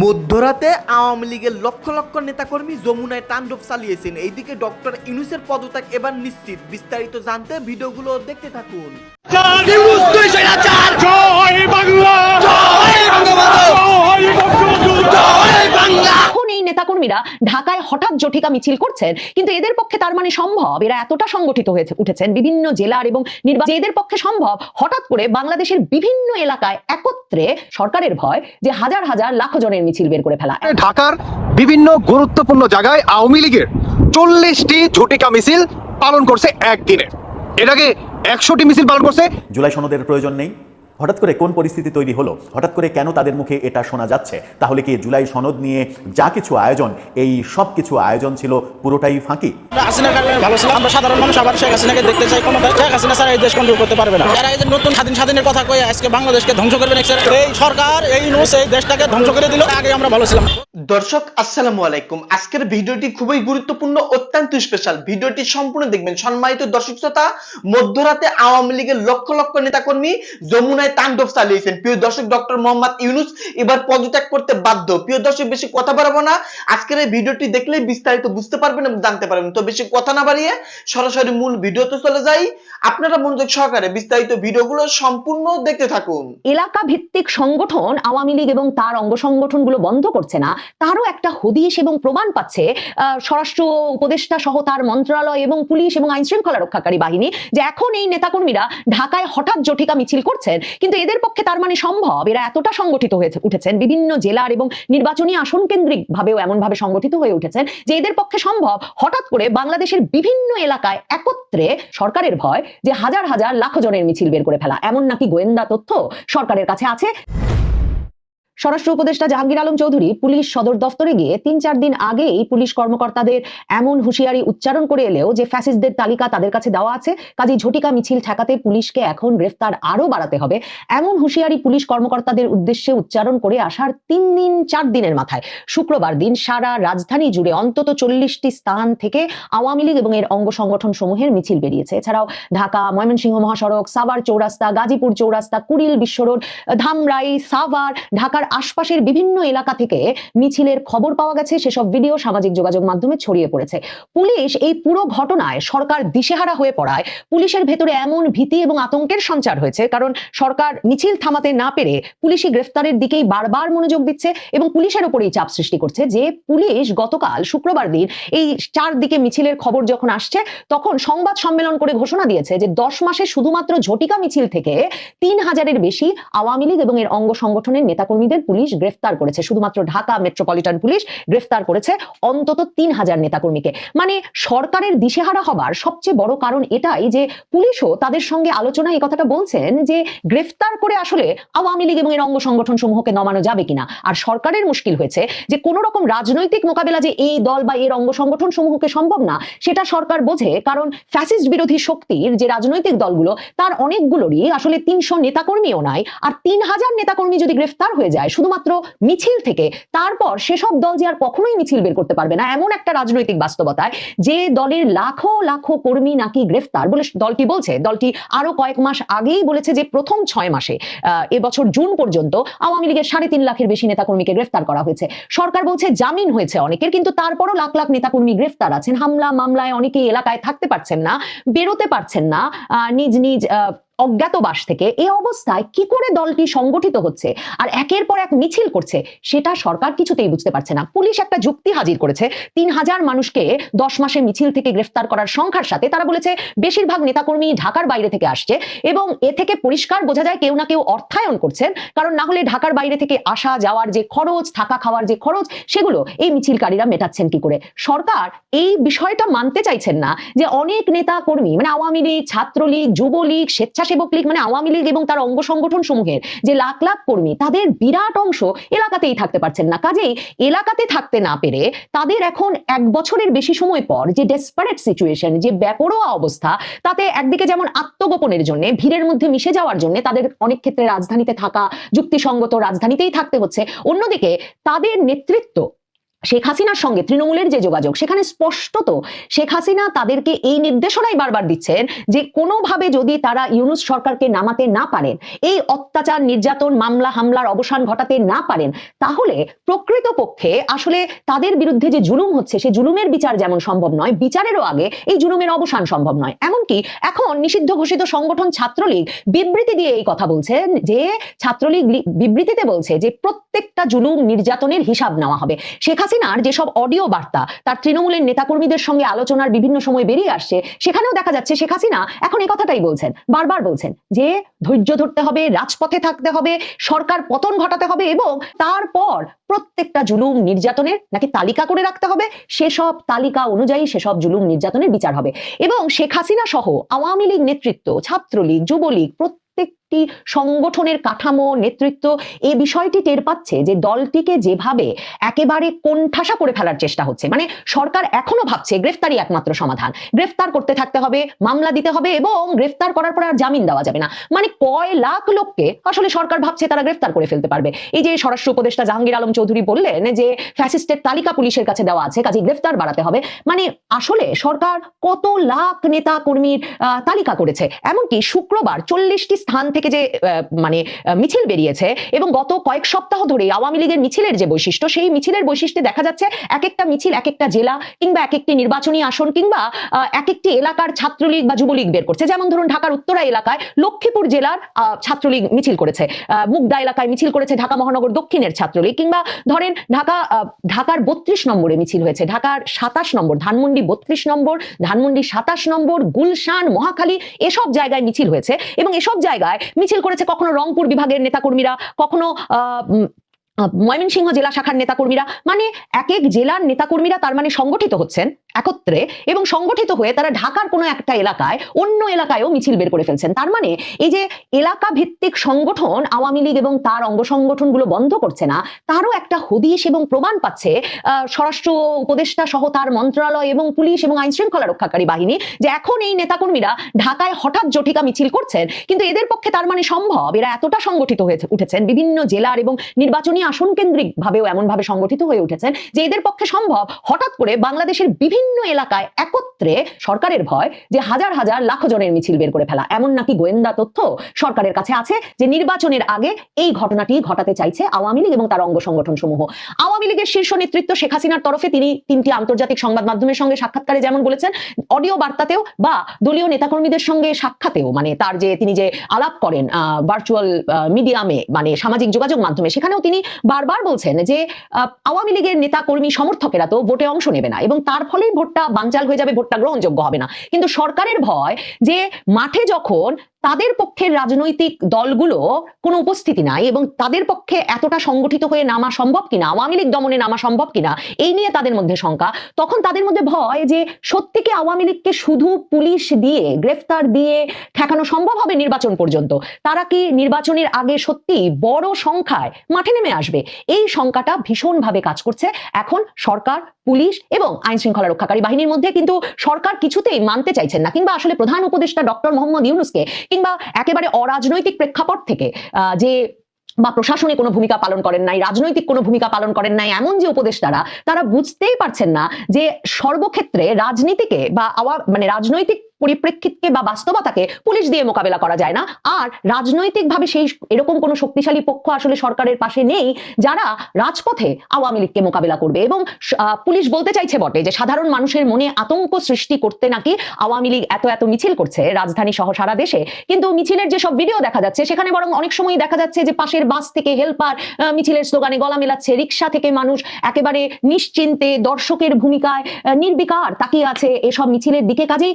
মধ্যরাতে আওয়ামী লীগের লক্ষ লক্ষ নেতাকর্মী যমুনায় তাণ্ডব চালিয়েছেন। এইদিকে ডক্টর ইউনুসের পদত্যাগ এবার নিশ্চিত। বিস্তারিত জানতে ভিডিওগুলো দেখতে থাকুন। বাংলা জয় বঙ্গবন্ধু জয় বাংলা এখন এই নেতাকর্মীরা ঢাকায় হঠাৎ জটিকা মিছিল করছেন কিন্তু এদের পক্ষে তার মানে সম্ভব? এরা এতটা সংগঠিত হয়েছে উঠেছেন বিভিন্ন জেলার এবং নির্বাচন এদের পক্ষে সম্ভব হঠাৎ করে বাংলাদেশের বিভিন্ন এলাকায় একত্রে সরকারের ভয় যে হাজার হাজার লাখ জনের মিছিল বের করে ফেলা। ঢাকার বিভিন্ন গুরুত্বপূর্ণ জায়গায় আওয়ামী লীগের চল্লিশটি ঝটিকা মিছিল পালন করছে একদিনে। এর আগে একশোটি মিছিল পালন করছে। জুলাই সনদের প্রয়োজন নেই। হঠাৎ করে কোন পরিস্থিতি তৈরি হলো? হঠাৎ করে কেন তাদের মুখে এটা শোনা যাচ্ছে? তাহলে কি জুলাই সনদ নিয়ে যা কিছু আয়োজন এই সব কিছু আয়োজন ছিল পুরোটাই ফাঁকি? ভালো ছিল আমরা সাধারণ মানুষ আবার শেখ হাসিনাকে দেখতে চাই। কোনো শেখ হাসিনা স্যার এই দেশ কন্ট্রোল করতে পারবে না। এরা এই যে নতুন স্বাধীন স্বাধীনের কথা কয়ে আজকে বাংলাদেশকে ধ্বংস করবে এই সরকার এই নুস এই দেশটাকে ধ্বংস করে দিল। আগে আমরা ভালো ছিলাম। দর্শক আসসালামু আলাইকুম। আজকের ভিডিওটি খুবই গুরুত্বপূর্ণ অত্যন্ত স্পেশাল ভিডিওটি সম্পূর্ণ দেখবেন। সম্মানিত দর্শক শ্রোতা মধ্যরাতে আওয়ামী লীগের লক্ষ লক্ষ নেতাকর্মী যমুনায় তাণ্ডব চালিয়েছেন। প্রিয় দর্শক, ডক্টর মোহাম্মদ ইউনুস এবার পদত্যাগ করতে বাধ্য। প্রিয় দর্শক, বেশি কথা বাড়াবো না। আজকের এই ভিডিওটি দেখলেই বিস্তারিত বুঝতে পারবেন এবং জানতে পারবেন। তো বেশি কথা না বাড়িয়ে সরাসরি মূল ভিডিওতে চলে যাই। আপনারা মনোযোগ সহকারে বিস্তারিত ভিডিওগুলো সম্পূর্ণ দেখতে থাকুন। এলাকা ভিত্তিক সংগঠন আওয়ামী লীগ এবং তার অঙ্গ সংগঠনগুলো বন্ধ করছে না, তারও একটা হদিশ এবং প্রমাণ পাচ্ছে স্বরাষ্ট্র উপদেষ্টা সহ তার মন্ত্রণালয় এবং পুলিশ এবং আইন শৃঙ্খলা রক্ষাকারী বাহিনী যে এখন এই নেতাকর্মীরা ঢাকায় হঠাৎ জটিকা মিছিল করছেন কিন্তু এদের পক্ষে তার মানে সম্ভব। এরা এতটা সংগঠিত হয়েছে, উঠেছেন। বিভিন্ন জেলার এবং নির্বাচনী আসন কেন্দ্রিক ভাবেও এমন ভাবে সংগঠিত হয়ে উঠেছেন যে এদের পক্ষে সম্ভব হঠাৎ করে বাংলাদেশের বিভিন্ন এলাকায় একত্রে সরকারের ভয় যে হাজার হাজার লাখ জনের মিছিল বের করে ফেলা। এমন নাকি গোয়েন্দা তথ্য সরকারের কাছে আছে। স্বরাষ্ট্র উপদেষ্টা জাহাঙ্গীর আলম চৌধুরী পুলিশ সদর দফতরে গিয়ে তিন চার দিন আগেই পুলিশ কর্মকর্তাদের এমন হুঁশিয়ারি উচ্চারণ করে এলেও যে ফ্যাসিস্টদের তালিকা তাদের কাছে দেওয়া আছে কাজে ঝটিকা মিছিল ঠেকাতে পুলিশকে এখন গ্রেফতার আরও বাড়াতে হবে। এমন হুঁশিয়ারি পুলিশ কর্মকর্তাদের উদ্দেশ্যে উচ্চারণ করে আসার তিন দিন, চার দিনের মাথায়। শুক্রবার দিন সারা রাজধানী জুড়ে অন্তত চল্লিশটি স্থান থেকে আওয়ামী লীগ এবং এর অঙ্গ সংগঠন সমূহের মিছিল বেরিয়েছে। এছাড়াও ঢাকা, ময়মনসিংহ মহাসড়ক, সাভার চৌরাস্তা, গাজীপুর চৌরাস্তা, কুড়িল, বিশ্বরোড, ধামরাই, সাভার, ঢাকার আশপাশের বিভিন্ন এলাকা থেকে মিছিলের খবর পাওয়া গেছে। সেসব ভিডিও সামাজিক যোগাযোগ মাধ্যমে ছড়িয়ে পড়েছে। পুলিশ এই পুরো ঘটনায় সরকার দিশেহারা হয়ে পড়ায়। পুলিশের ভেতরে এমন ভীতি এবং আতঙ্কের সঞ্চার হয়েছে, কারণ সরকার মিছিল থামাতে না পেরে পুলিশি গ্রেফতারের দিকেই বারবার মনোযোগ দিচ্ছে এবং পুলিশের ওপরেই চাপ সৃষ্টি করছে যে পুলিশ গতকাল শুক্রবার দিন এই চারদিকে মিছিলের খবর যখন আসছে, তখন সংবাদ সম্মেলন করে ঘোষণা দিয়েছে যে দশ মাসে শুধুমাত্র ঝটিকা মিছিল থেকে তিন হাজারের বেশি আওয়ামী লীগ এবং এর অঙ্গ সংগঠনের নেতাকর্মীদের পুলিশ গ্রেফতার করেছে। শুধুমাত্র ঢাকা মেট্রোপলিটন পুলিশ গ্রেফতার করেছে অন্তত তিন হাজার নেতাকর্মীকে। মানে সরকারের দিশেহারা হবার সবচেয়ে বড় কারণ এটাই যে পুলিশও তাদের সঙ্গে আলোচনায় এই কথাটা বলছেন যে গ্রেফতার করে আসলে আওয়ামী লীগ এবং এর অঙ্গ সংগঠন সমূহকে নমানো যাবে কিনা। আর সরকারের মুশকিল হয়েছে যে কোনো রকম রাজনৈতিক মোকাবেলা যে এই দল বা এর অঙ্গ সংগঠন সমূহকে সম্ভব না, সেটা সরকার বোঝে কারণ ফ্যাসিস্ট বিরোধী শক্তির যে রাজনৈতিক দলগুলো, তার অনেকগুলোরই আসলে তিনশো নেতাকর্মীও নাই। আর তিন হাজার নেতাকর্মী যদি গ্রেফতার হয়ে যায় শুধুমাত্র মিছিল থেকে। তারপর সেসব দল যে আর কখনোই মিছিল বের করতে পারবে না, এমন একটা রাজনৈতিক বাস্তবতায় যে দলের লাখো লাখো কর্মী নাকি গ্রেফতার বলে দলটি বলছে। দলটি আরও কয়েক মাস আগেই বলেছে যে প্রথম ছয় মাসে এবছর জুন পর্যন্ত আওয়ামী লীগের সাড়ে তিন লাখের বেশি নেতাকর্মীকে গ্রেফতার করা হয়েছে। সরকার বলছে জামিন হয়েছে অনেকের, কিন্তু তারপরও লাখ লাখ নেতাকর্মী গ্রেফতার আছেন। হামলা মামলায় অনেকেই এলাকায় থাকতে পারছেন না, বেরোতে পারছেন না নিজ নিজ অজ্ঞাতবাস থেকে এই অবস্থায় কি করে দলটি সংগঠিত হচ্ছে আর একের পর এক মিছিল করছে, সেটা সরকার কিছুতেই বুঝতে পারছে না। পুলিশ একটা যুক্তি হাজির করেছে, তিন হাজার মানুষকে দশ মাসে মিছিল থেকে গ্রেফতার করার সংখ্যার সাথে তারা বলেছে, বেশিরভাগ নেতাকর্মী ঢাকার বাইরে থেকে আসছে এবং এ থেকে পরিষ্কার বোঝা যায় কেউ না কেউ অর্থায়ন করছেন, কারণ না হলে ঢাকার বাইরে থেকে আসা, যাওয়ার যে খরচ, থাকা খাওয়ার যে খরচ, সেগুলো এই মিছিলকারীরা মেটাচ্ছেন কি করে? সরকার এই বিষয়টা মানতে চাইছেন না যে অনেক নেতা কর্মী মানে আওয়ামী লীগ, ছাত্রলীগ, যুবলীগ স্বেচ্ছাসেবক লীগ মানে আওয়ামী লীগ এবং তার অঙ্গ সংগঠন সমূহের যে লাখ লাখ কর্মী, তাদের বিরাট অংশ এলাকাতেই থাকতে পারছেন না। কাজেই এলাকাতে থাকতে না পেরে তাদের এখন এক বছরের বেশি সময় পর যে ডেসপারেট সিচুয়েশন যে বেপরোয়া অবস্থা, তাতে একদিকে যেমন আত্মগোপনের জন্য, ভিড়ের মধ্যে মিশে যাওয়ার জন্য তাদের অনেক ক্ষেত্রে রাজধানীতে থাকা, যুক্তিসঙ্গত রাজধানীতেই থাকতে হচ্ছে, অন্যদিকে তাদের নেতৃত্ব শেখ হাসিনার সঙ্গে তৃণমূলের যে যোগাযোগ, সেখানে স্পষ্টত শেখ হাসিনা তাদেরকে এই নির্দেশনাই বারবার দিচ্ছেন যে কোনোভাবে যদি তারা ইউনুস সরকারকে নামাতে না পারেন, এই অত্যাচার, নির্যাতন, মামলা, হামলার অবসান ঘটাতে না পারেন, তাহলে প্রকৃতপক্ষে আসলে তাদের বিরুদ্ধে যে জুলুম হচ্ছে, সে জুলুমের বিচার যেমন সম্ভব নয়, বিচারেরও আগে এই জুলুমের অবসান সম্ভব নয়। এমনকি এখন নিষিদ্ধ ঘোষিত সংগঠন ছাত্রলীগ বিবৃতি দিয়ে এই কথা বলছেন যে ছাত্রলীগ বিবৃতিতে বলছে যে প্রত্যেকটা জুলুম, নির্যাতনের হিসাব নেওয়া হবে। শেখ হাসিনার যেসব অডিও বার্তা তার তৃণমূলের নেতাকর্মীদের সঙ্গে আলোচনার বিভিন্ন সময় বেরিয়ে আসছে, সেখানেও দেখা যাচ্ছে শেখ হাসিনা এখন এই কথাটাই বলছেন, বারবার বলছেন যে ধৈর্য ধরতে হবে, রাজপথে থাকতে হবে, সরকার পতন ঘটাতে হবে এবং তারপর প্রত্যেকটা জুলুম নির্যাতনের নাকি তালিকা করে রাখতে হবে, সেসব তালিকা অনুযায়ী সেসব জুলুম নির্যাতনের বিচার হবে এবং শেখ হাসিনা সহ আওয়ামী লীগ নেতৃত্ব, ছাত্রলীগ, যুবলীগ প্রত্যেকটি সংগঠনের কাঠামো, নেতৃত্ব এই বিষয়টি টের পাচ্ছে যে দলটিকে যেভাবে একেবারে কোণঠাসা করে ফেলার চেষ্টা হচ্ছে। মানে সরকার এখনও ভাবছে গ্রেফতারি একমাত্র সমাধান। গ্রেফতার করতে থাকতে হবে, মামলা দিতে হবে এবং গ্রেফতার করার পর আর জামিন দেওয়া যাবে না। মানে কয় লাখ লোককে আসলে সরকার ভাবছে তারা গ্রেফতার করে ফেলতে পারবে। এই যে স্বরাষ্ট্র উপদেষ্টা জাহাঙ্গীর আলম চৌধুরী বললেন যে ফ্যাসিস্টের তালিকা পুলিশের কাছে দেওয়া আছে কাজে গ্রেফতার বাড়াতে হবে। মানে আসলে সরকার কত লাখ নেতা কর্মীর তালিকা করেছে? এমনকি শুক্রবার চল্লিশটি স্থান থেকে যে মানে মিছিল বেরিয়েছে এবং গত কয়েক সপ্তাহ ধরে আওয়ামী লীগের মিছিলের যে বৈশিষ্ট্য, সেই মিছিলের বৈশিষ্ট্যে দেখা যাচ্ছে এক একটা মিছিল এক একটা জেলা কিংবা এক একটি নির্বাচনী আসন কিংবা এক একটি এলাকার ছাত্রলীগ বা যুবলীগ বের করছে। যেমন ধরুন ঢাকার উত্তরা এলাকায় লক্ষ্মীপুর জেলার ছাত্রলীগ মিছিল করেছে। মুগদা এলাকায় মিছিল করেছে ঢাকা মহানগর দক্ষিণের ছাত্রলীগ কিংবা ধরেন ঢাকা ঢাকার বত্রিশ নম্বরে মিছিল হয়েছে। ঢাকার সাতাশ নম্বর, ধানমন্ডি বত্রিশ নম্বর, ধানমন্ডি সাতাশ নম্বর, গুলশান, মহাখালী এসব জায়গায় মিছিল হয়েছে এবং এসব জায়গায় মিছিল করেছে কখনো রংপুর বিভাগের নেতাকর্মীরা কখনো ময়মনসিংহ জেলা শাখার নেতাকর্মীরা মানে এক এক জেলার নেতাকর্মীরা তার মানে সংগঠিত হচ্ছেন একত্রে এবং সংগঠিত হয়ে তারা ঢাকার কোনো একটা এলাকায় অন্য এলাকায়ও মিছিল বের করে ফেলছেন। তার মানে এই যে এলাকা ভিত্তিক সংগঠন আওয়ামী লীগ এবং তার অঙ্গ সংগঠনগুলো বন্ধ করছে না, তারও একটা হদিশ এবং প্রমাণ পাচ্ছে স্বরাষ্ট্র উপদেষ্টা সহ তার মন্ত্রণালয় এবং পুলিশ এবং আইন শৃঙ্খলা রক্ষাকারী বাহিনী যে এখন এই নেতাকর্মীরা ঢাকায় হঠাৎ জটিকা মিছিল করছেন, কিন্তু এদের পক্ষে তার মানে সম্ভব। এরা এতটা সংগঠিত হয়ে উঠেছেন বিভিন্ন জেলার এবং নির্বাচনী আসন কেন্দ্রিক ভাবেও এমন ভাবে সংগঠিত হয়ে উঠেছেন যে এদের পক্ষে সম্ভব হঠাৎ করে বাংলাদেশের বিভিন্ন এলাকায় একত্রে সরকারের ভয় যে হাজার হাজার লাখ জনের মিছিল বের করে ফেলা। এমন নাকি গোয়েন্দা তথ্য সরকারের কাছে আছে যে নির্বাচনের আগে এই ঘটনাটি ঘটাতে চাইছে আওয়ামী লীগ এবং তার অঙ্গ সংগঠন সমূহ আওয়ামী লীগের শীর্ষ নেতৃত্ব শেখ হাসিনার তরফে তিনি তিনটি আন্তর্জাতিক সংবাদ মাধ্যমের সঙ্গে সাক্ষাৎকারে যেমন বলেছেন, অডিও বার্তাতেও বা দলীয় নেতাকর্মীদের সঙ্গে সাক্ষাতেও মানে তার যে তিনি যে আলাপ করেন ভার্চুয়াল মিডিয়ামে মানে সামাজিক যোগাযোগ মাধ্যমে, সেখানেও তিনি বারবার বলছেন যে আওয়ামী লীগের নেতা কর্মী সমর্থকেরা তো ভোটে অংশ নেবে না এবং তার ফলেই ভোটটা বাঞ্চাল হয়ে যাবে, ভোটটা গ্রহণযোগ্য হবে না। কিন্তু সরকারের ভয় যে, মাঠে যখন তাদের পক্ষের রাজনৈতিক দলগুলো কোনো উপস্থিতি নাই এবং তাদের পক্ষে এতটা সংগঠিত হয়ে নামা সম্ভব কিনা, আওয়ামী লীগ দমনে নামা সম্ভব কিনা, এই নিয়ে তাদের মধ্যে শঙ্কা। তখন তাদের মধ্যে ভয় যে সত্যি কি আওয়ামী লীগকে শুধু পুলিশ দিয়ে, গ্রেফতার দিয়ে ঠেকানো সম্ভব হবে নির্বাচন পর্যন্ত? তারা কি নির্বাচনের আগে সত্যি বড় সংখ্যায় মাঠে নেমে আসবে? এই শঙ্কাটা ভীষণভাবে কাজ করছে। এখন সরকার পুলিশ এবং আইন শৃঙ্খলা রক্ষাকারী বাহিনীর মধ্যে কিন্তু সরকার কিছুতেই মানতে চাইছেন না কিংবা আসলে প্রধান উপদেষ্টা ডক্টর মোহাম্মদ ইউনুসকে কিংবা একেবারে অরাজনৈতিক প্রেক্ষাপট থেকে যে বা প্রশাসনে কোনো ভূমিকা পালন করেন নাই, রাজনৈতিক কোনো ভূমিকা পালন করেন নাই, এমন যে উপদেষ্টারা, তারা বুঝতেই পারছেন না যে সর্বক্ষেত্রে রাজনীতিকে বা মানে রাজনৈতিক পরিপ্রেক্ষিতকে বা বাস্তবতাকে পুলিশ দিয়ে মোকাবেলা করা যায় না। আর রাজনৈতিকভাবে সেই এরকম কোনো শক্তিশালী পক্ষ আসলে সরকারের পাশে নেই যারা রাজপথে আওয়ামী লীগকে মোকাবেলা করবে। এবং পুলিশ বলতে চাইছে বটে যে সাধারণ মানুষের মনে আতঙ্ক সৃষ্টি করতে নাকি আওয়ামী লীগ এত এত মিছিল করছে রাজধানী সহ সারা দেশে। কিন্তু মিছিলের যেসব ভিডিও দেখা যাচ্ছে, সেখানে বরং অনেক সময় দেখা যাচ্ছে যে পাশের বাস থেকে হেল্পার মিছিলের স্লোগানে গলা মেলাচ্ছে, রিক্সা থেকে মানুষ একেবারে নিশ্চিন্তে দর্শকের ভূমিকায় নির্বিকার তাকিয়ে আছে এসব মিছিলের দিকে। কাজেই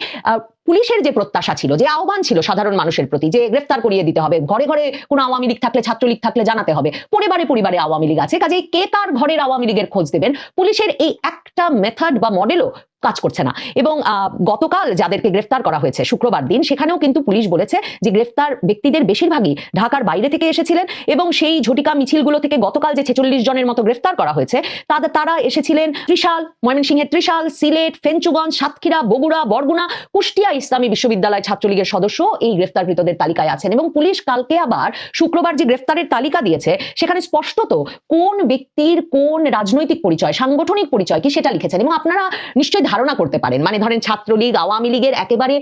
পুলিশের যে প্রত্যাশা ছিল, যে আহ্বান ছিল সাধারণ মানুষের প্রতি, যে গ্রেফতার করিয়ে দিতে হবে, ঘরে ঘরে কোনো আওয়ামী লীগ থাকলে, ছাত্রলীগ থাকলে জানাতে হবে, পরিবারে পরিবারে আওয়ামী লীগ আছে কাজে কে তার ঘরের আওয়ামী লীগের খোঁজ দেবেন? পুলিশের এই একটা মেথড বা মডেলও কাজ করছে না। এবং গতকাল যাদেরকে গ্রেফতার করা হয়েছে শুক্রবার দিন, সেখানেও কিন্তু পুলিশ বলেছে যে গ্রেফতার ব্যক্তিদের বেশিরভাগই ঢাকার বাইরে থেকে এসেছিলেন এবং সেই ঝটিকা মিছিলগুলো থেকে গতকাল যে ছেচল্লিশ জনের মতো গ্রেফতার করা হয়েছে তাদের তারা এসেছিলেন ত্রিশাল, ময়মনসিংহের ত্রিশাল, সিলেট, ফেঞ্চুগঞ্জ, সাতক্ষীরা, বগুড়া, বরগুনা, কুষ্টিয়া ইসলামী বিশ্ববিদ্যালয় ছাত্রলীগের সদস্য এই গ্রেফতারকৃতদের তালিকায় আছেন এবং পুলিশ কালকে আবার শুক্রবার যে গ্রেফতারের তালিকা দিয়েছে, সেখানে স্পষ্টত কোন ব্যক্তির কোন রাজনৈতিক পরিচয়, সাংগঠনিক পরিচয় কি সেটা লিখেছেন এবং আপনারা নিশ্চয়ই ধারণা করতে পারেন। মানে ধরেন ছাত্রলীগ আওয়ামী লীগের একেবারে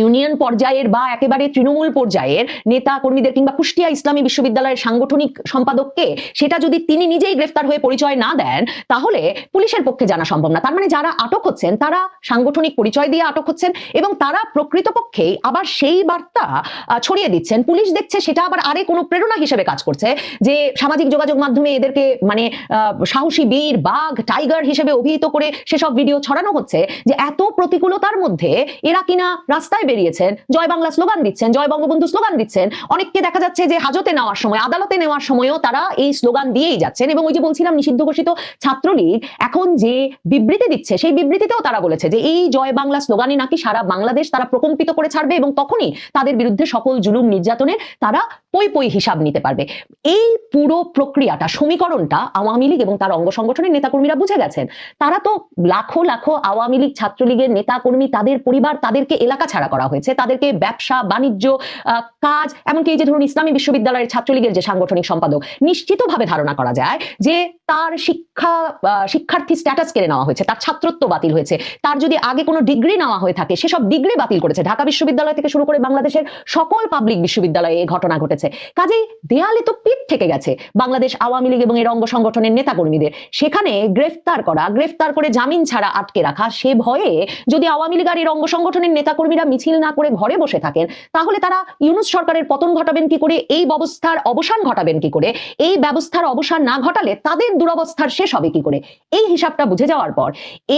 ইউনিয়ন পর্যায়ের বা একেবারে তৃণমূল পর্যায়ের নেতা কর্মীদের কিংবা কুষ্টিয়া ইসলামী বিশ্ববিদ্যালয়ের সাংগঠনিক সম্পাদককে সেটা যদি তিনি নিজেই গ্রেফতার হয়ে পরিচয় না দেন, তাহলে পুলিশের পক্ষে জানা সম্ভব না। তার মানে যারা আটক হচ্ছেন, তারা সাংগঠনিক পরিচয় দিয়ে আটক হচ্ছেন এবং তারা প্রকৃতপক্ষেই আবার সেই বার্তা ছড়িয়ে দিচ্ছেন। পুলিশ দেখছে সেটা আবার আরে কোনো প্রেরণা হিসেবে কাজ করছে যে সামাজিক যোগাযোগ মাধ্যমে এদেরকে মানে সাহসী বীর, বাঘ, টাইগার হিসেবে অভিহিত করে সেসব ভিডিও ছড়ানো হচ্ছে যে এত প্রতিকূলতার মধ্যে এরা কিনা রাস্তায় বেরিয়েছেন, জয় বাংলা স্লোগান দিচ্ছেন, জয় বঙ্গবন্ধু স্লোগান দিচ্ছেন, অনেককে দেখা যাচ্ছে যে হাজতে নেওয়ার সময়, আদালতে নেওয়ার সময়ও তারা এই স্লোগান দিয়েই যাচ্ছেন এবং ওই যে বলছিলাম নিষিদ্ধ ঘোষিত ছাত্রলীগ এখন যে বিবৃতি দিচ্ছে, সেই বিবৃতিতেও তারা বলেছে যে এই জয় বাংলা স্লোগানে নাকি সারা বাংলাদেশ তারা প্রকম্পিত করে ছাড়বে এবং তখনই তাদের বিরুদ্ধে সকল জুলুম নির্যাতনের তারা পই পই হিসাব নিতে পারবে। এই পুরো প্রক্রিয়াটা, সমীকরণটা আওয়ামী লীগ এবং তার অঙ্গ সংগঠনের নেতাকর্মীরা বুঝে গেছেন। তারা তো লাখো লাখো আওয়ামী লীগ ছাত্রলীগের নেতাকর্মী, তাদের পরিবার, তাদেরকে এলাকা ছাড়া করা হয়েছে। তাদেরকে ব্যবসা, বাণিজ্য কাজ, এমনকি এই যে ধরুন ইসলামী বিশ্ববিদ্যালয়ের ছাত্রলীগের যে সাংগঠনিক সম্পাদক, নিশ্চিতভাবে ধারণা করা যায় যে তার শিক্ষা শিক্ষার্থী স্ট্যাটাস কেড়ে নেওয়া হয়েছে, তার ছাত্রত্ব বাতিল হয়েছে। তার যদি আগে কোনো ডিগ্রি নেওয়া হয়ে থাকে, সেসব ডিগ্রি বাতিল করেছে। ঢাকা বিশ্ববিদ্যালয় থেকে শুরু করে বাংলাদেশের সকল পাবলিক বিশ্ববিদ্যালয়ে এই ঘটনা ঘটেছে। কাজেই দেয়ালে তো পিঠ থেকে গেছে বাংলাদেশ আওয়ামী লীগ এবং এর অঙ্গ সংগঠনের নেতাকর্মীদের। সেখানে গ্রেফতার করা, গ্রেফতার করে জামিন ছাড়া আটকে রাখা, সে ভয়ে যদি আওয়ামী লীগ আর এর অঙ্গ সংগঠনের নেতাকর্মীরা মিছিল না করে ঘরে বসে থাকেন, তাহলে তারা ইউনুস সরকারের পতন ঘটাবেন কি করে? এই ব্যবস্থার অবসান ঘটাবেন কি করে? এই ব্যবস্থার অবসান না ঘটালে তাদের দুরবস্থার শেষ হবে কি করে? এই হিসাবটা বুঝে যাওয়ার পর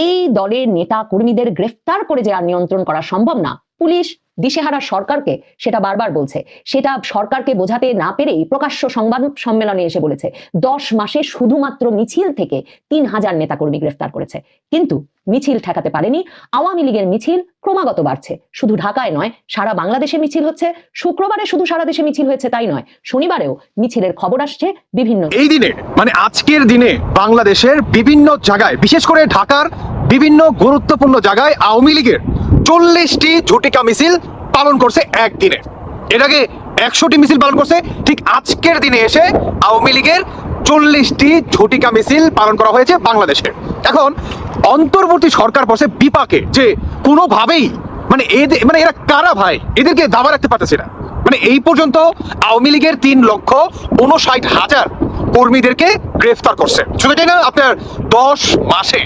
এই দলের নেতা কর্মীদের গ্রেফতার করে যে আর নিয়ন্ত্রণ করা সম্ভব না, পুলিশ দিশেহারা সরকারকে সেটা বারবার বলছে। সেটা সরকারকে বোঝাতে না পেরেই প্রকাশ্য সংবাদ সম্মেলনে এসে বলেছে, দশ মাসে শুধুমাত্র মিছিল থেকে তিন হাজার নেতাকর্মী গ্রেফতার করেছে। কিন্তু মিছিল ঠেকাতে পারেনি, আওয়ামী লীগের মিছিল ক্রমাগত বাড়ছে। শুধু ঢাকায় নয়, সারা বাংলাদেশে মিছিল হচ্ছে। শুক্রবারে শুধু সারা দেশে মিছিল হয়েছে তাই নয়, শনিবারেও মিছিলের খবর আসছে বিভিন্ন এই দিনে মানে আজকের দিনে বাংলাদেশের বিভিন্ন জায়গায়, বিশেষ করে ঢাকার বিভিন্ন গুরুত্বপূর্ণ জায়গায় আওয়ামী লীগের চল্লিশটি ঝটিকা মিছিল পালন করছে একদিনে। এর আগে একশোটি মিছিল পালন করছে, ঠিক আজকের দিনে এসে আওয়ামী লীগের চল্লিশটি ঝটিকা মিছিল পালন করা হয়েছে বাংলাদেশে। এখন অন্তর্বর্তী সরকার বসে বিপাকে যে কোনোভাবেই মানে এদের মানে এরা কারা ভাই? এদেরকে দাবা রাখতে পারতেছে না। মানে এই পর্যন্ত আওয়ামী লীগের তিন লক্ষ উনষাট হাজার কর্মীদেরকে গ্রেফতার করছে। শুধু এটাই না, আপনার দশ মাসে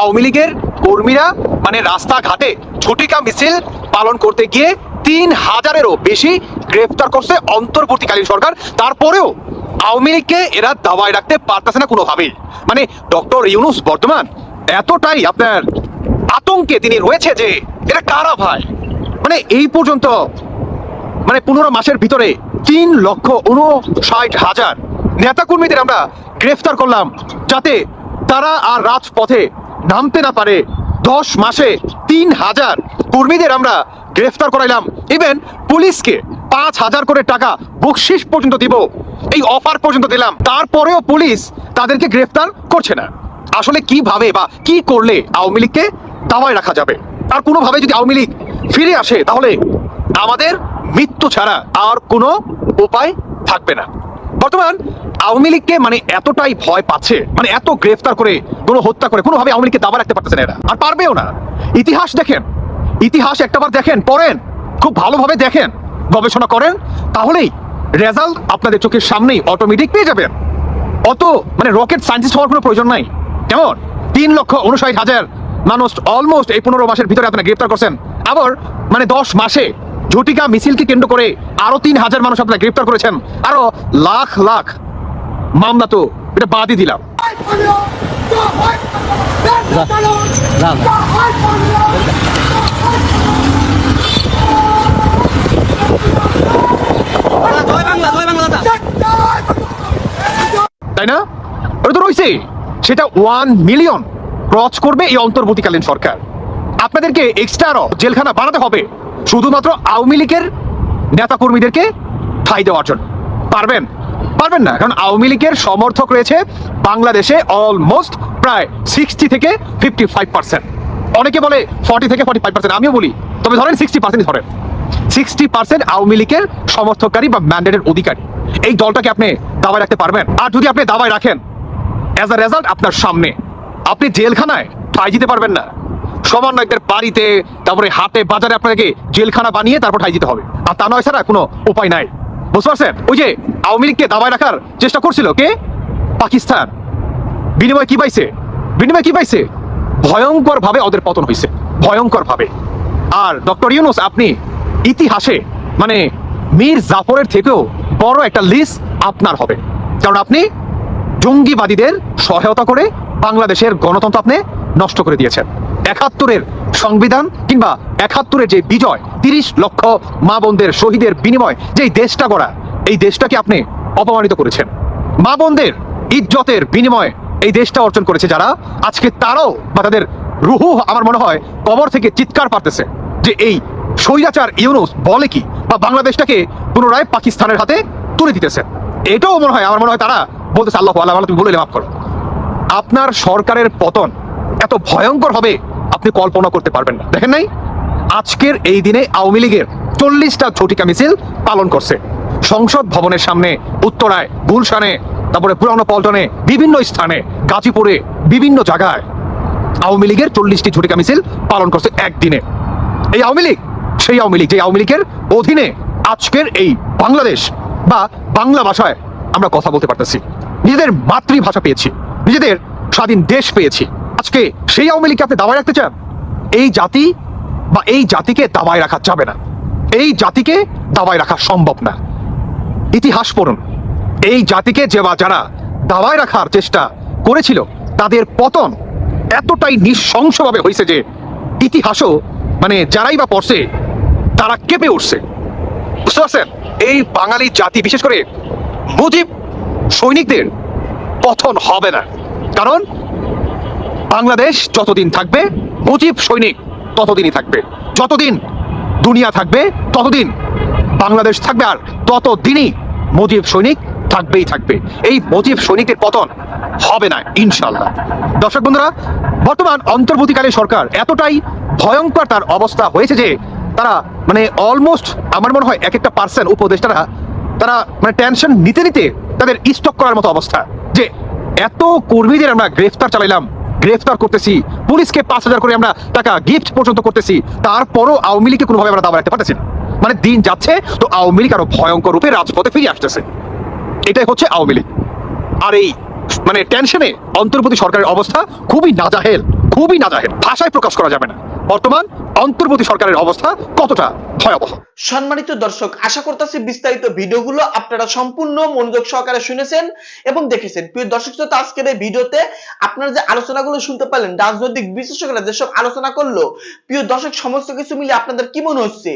আওয়ামী লীগের কর্মীরা মানে রাস্তাঘাটে ঝটিকা মিছিল পালন করতে গিয়ে তিন হাজারেরও বেশি গ্রেফতার করছে অন্তর্বর্তীকালীন সরকার। তারপরেও আওয়ামী লীগকে এরা দাবায় রাখতে পারতেছে না কোনোভাবেই। মানে ডক্টর ইউনুস বর্তমান এতটাই আপনার আতঙ্কে তিনি রয়েছে যে, এরা কারা ভাই? মানে এই পর্যন্ত মানে পনেরো মাসের ভিতরে তিন লক্ষ উনষাট হাজার নেতাকর্মীদের আমরা গ্রেফতার করলাম যাতে তারা আর রাজপথে নামতে না পারে। দশ মাসে তিন হাজার কর্মীদের আমরা গ্রেফতার করাইলাম। ইভেন পুলিশকে পাঁচ হাজার করে টাকা বকশিস পর্যন্ত দিব। এই অফার পর্যন্ত দিলাম। তারপরেও পুলিশ তাদেরকে গ্রেফতার করছে না। আসলে কীভাবে বা কি করলে আওয়ামী লীগকে দাবায় রাখা যাবে? আর কোনোভাবে যদি আওয়ামী লীগ ফিরে আসে, তাহলে আমাদের মৃত্যু ছাড়া আর কোনো উপায় থাকবে না। বর্তমান আওয়ামী লীগকে মানে এতটাই ভয় পাচ্ছে মানে এত গ্রেফতার করে, কোনো হত্যা করে, কোনোভাবে আওয়ামী লীগকে দাবা রাখতে পারতেছে না এরা। আর পারবেও না। ইতিহাস দেখেন, ইতিহাস একটাবার দেখেন, পড়েন, খুব ভালোভাবে দেখেন, গবেষণা করেন, তাহলেই রেজাল্ট আপনাদের চোখের সামনেই অটোমেটিক পেয়ে যাবেন। অত মানে রকেট সায়েন্টিস্ট হওয়ার কোনো প্রয়োজন নাই। কেমন? তিন লক্ষ উনষাট হাজার মানুষ অলমোস্ট এই পনেরো মাসের ভিতরে আপনারা গ্রেপ্তার করছেন। আবার মানে দশ মাসে ঝটিকা মিছিলকে কেন্দ্র করে আরও তিন হাজার মানুষ আপনারা গ্রেপ্তার করেছেন। আরও লাখ লাখ মামলা তো এটা বাদই দিলাম। তাই না? ওটা তো রয়েছে। সেটা ওয়ান মিলিয়ন ক্রচ করবে এই অন্তর্বর্তীকালীন সরকার। আপনাদেরকে এক্সট্রা জেলখানা বানাতে হবে। শুধুমাত্র আওয়ামী লীগের নেতাকর্মীদেরকে ঠাই দেওয়ার জন্য। পারবেন? পারবেন না, কারণ আওয়ামী লীগের সমর্থক রয়েছে বাংলাদেশে অলমোস্ট প্রায় সিক্সটি থেকে ফিফটি ফাইভ পার্সেন্ট অনেকে বলে ফর্টি থেকে ফর্টি ফাইভ পার্সেন্ট আমিও বলি। তবে ধরেন সিক্সটি পার্সেন্ট ধরেন। সিক্সটি পার্সেন্ট আওয়ামী লীগের সমর্থককারী বা ম্যান্ডেটের অধিকারী। এই দলটাকে আপনি দাবায় রাখতে পারবেন? আর যদি আপনি দাবায় রাখেন অ্যাজ আ রেজাল্ট আপনার সামনে, আপনি জেলখানায় ঠাই দিতে পারবেন না। সমন্বয়কদের বাড়িতে, তারপরে হাতে বাজারে আপনাকে জেলখানা বানিয়ে তারপর ঠাই দিতে হবে। আর তা নয় ছাড়া কোনো উপায় নাই। বুঝতে পারছেন? ওই যে আওয়ামী লীগকে দাবায় রাখার চেষ্টা করছিল কে? পাকিস্তান। বিনিময় কি পাইছে? বিনিময় কি পাইছে? ভয়ঙ্কর ভাবে ওদের পতন হয়েছে ভয়ঙ্কর ভাবে আর ডক্টর ইউনুস, আপনি ইতিহাসে মানে মীর জাফরের থেকেও বড় একটা লিস্ট আপনার হবে। কারণ আপনি জঙ্গিবাদীদের সহায়তা করে বাংলাদেশের গণতন্ত্র আপনি নষ্ট করে দিয়েছেন। একাত্তরের সংবিধান কিংবা একাত্তরের যে বিজয়, তিরিশ লক্ষ মা বোনদের শহীদের বিনিময় যে দেশটা গড়া, এই দেশটাকে আপনি অপমানিত করেছেন। মা বোনদের ইজ্জতের বিনিময়ে এই দেশটা অর্জন করেছে যারা, আজকে তারাও বা তাদের রুহু, আমার মনে হয়, কবর থেকে চিৎকার পারতেছে যে এই স্বৈরাচার ইউনুস বলে কি বা বাংলাদেশটাকে পুনরায় পাকিস্তানের হাতে তুলে দিতেছে। এটাও মনে হয়, আমার মনে হয় তারা বলতেছে, আল্লাহ আল্লাহ তুমি বলে মাফ করো। আপনার সরকারের পতন এত ভয়ঙ্কর হবে, আপনি কল্পনা করতে পারবেন না। দেখেন নাই? আজকের এই দিনে আওয়ামী লীগের চল্লিশটা ঝটিকা মিছিল পালন করছে। সংসদ ভবনের সামনে, উত্তরায়, গুলশানে, তারপরে পুরানো পল্টনে, বিভিন্ন স্থানে, গাজীপুরে, বিভিন্ন জায়গায় আওয়ামী লীগের চল্লিশটি ঝটিকা মিছিল পালন করছে একদিনে। এই আওয়ামী লীগ, সেই আওয়ামী লীগ, যে আওয়ামী লীগের অধীনে আজকের এই বাংলাদেশ বা বাংলা ভাষায় আমরা কথা বলতে পারতেছি। নিজেদের মাতৃভাষা পেয়েছি, নিজেদের স্বাধীন দেশ পেয়েছি। আজকে সেই আওয়ামী লীগকে আপনি দাবায় রাখতে চান? এই জাতি বা এই জাতিকে দাবায় রাখা যাবে না। এই জাতিকে দাবায় রাখা সম্ভব না। ইতিহাস পড়ুন। এই জাতিকে যে বা যারা দাবায় রাখার চেষ্টা করেছিল, তাদের পতন এতটাই নৃশংসভাবে হয়েছে যে ইতিহাসও মানে যারাই বা পড়ছে, তারা কেঁপে উঠছে। বুঝতে পারছেন? এই বাঙালি জাতি, বিশেষ করে মুজিব সৈনিকদের পতন হবে না। কারণ বাংলাদেশ যতদিন থাকবে, মুজিব সৈনিক ততদিনই থাকবে। যতদিন দুনিয়া থাকবে, ততদিন বাংলাদেশ থাকবে আর ততদিনই মুজিব সৈনিক থাকবেই থাকবে। এই মুজিব সৈনিকের পতন হবে না ইনশাল্লাহ দর্শক বন্ধুরা, বর্তমান অন্তর্বর্তীকালীন সরকার এতটাই ভয়ঙ্কর তার অবস্থা হয়েছে যে তারা মানে অলমোস্ট আমার মনে হয় এক একটা পার্সেন্ট উপদেষ্টারা তারা মানে টেনশন নিতে নিতে তাদের স্টক করার মতো অবস্থা। যে এত কর্মীদের আমরা গ্রেফতার চালাইলাম গ্রেফতার করতেছি। পুলিশকে পাঁচ হাজার করে আমরা টাকা গিফট পর্যন্ত করতেছি। তারপরও আওয়ামী লীগকে কোনোভাবে আমরা দাবা রাখতে পারতেছি না। মানে দিন যাচ্ছে, তো আওয়ামী লীগ আরও ভয়ঙ্কর রূপে রাজপথে ফিরে আসতেছে। এটাই হচ্ছে আওয়ামী লীগ। আর এই মানে টেনশনে অন্তর্বর্তী সরকারের অবস্থা খুবই নাজাহেল খুবই নাজাহেল। ভাষায় প্রকাশ করা যাবে না। বর্তমান অন্তর্বর্তী সরকারের অবস্থা কতটা ভয়াবহ? সম্মানিত দর্শক, আশা করতেছি বিস্তারিত ভিডিওগুলো আপনারা সম্পূর্ণ মনোযোগ সহকারে শুনেছেন এবং দেখেছেন। প্রিয় দর্শক শ্রোতা, আজকের এই ভিডিওতে আপনারা যে আলোচনাগুলো শুনতে পারলেন রাজনৈতিক বিশেষজ্ঞরা যেসব আলোচনা করল, প্রিয় দর্শক, সমস্ত কিছু মিলে আপনাদের কি মনে হচ্ছে?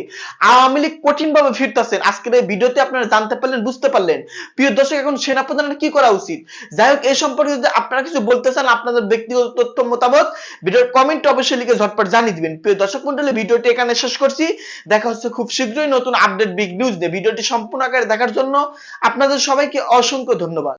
আওয়ামী লীগ কঠিন ভাবে ফিরতেছেন। আজকের এই ভিডিওতে আপনারা জানতে পারলেন, বুঝতে পারলেন। প্রিয় দর্শক, এখন সেনাপ্রধানের কি করা উচিত? যাই হোক এই সম্পর্কে যদি আপনারা কিছু বলতে চান, আপনাদের ব্যক্তিগত তথ্য মোতাবেক ভিডিওর কমেন্ট অবশ্যই লিখে ঝটপট জানিয়ে দিবেন। প্রিয় দর্শক মন্ডলী ভিডিওটি এখানে শেষ করছি। দেখা হচ্ছে খুব শীঘ্রই নতুন আপডেট বিগ নিউজ দিয়ে ভিডিওটি সম্পূর্ণ আকারে দেখার জন্য আপনাদের সবাইকে অসংখ্য ধন্যবাদ।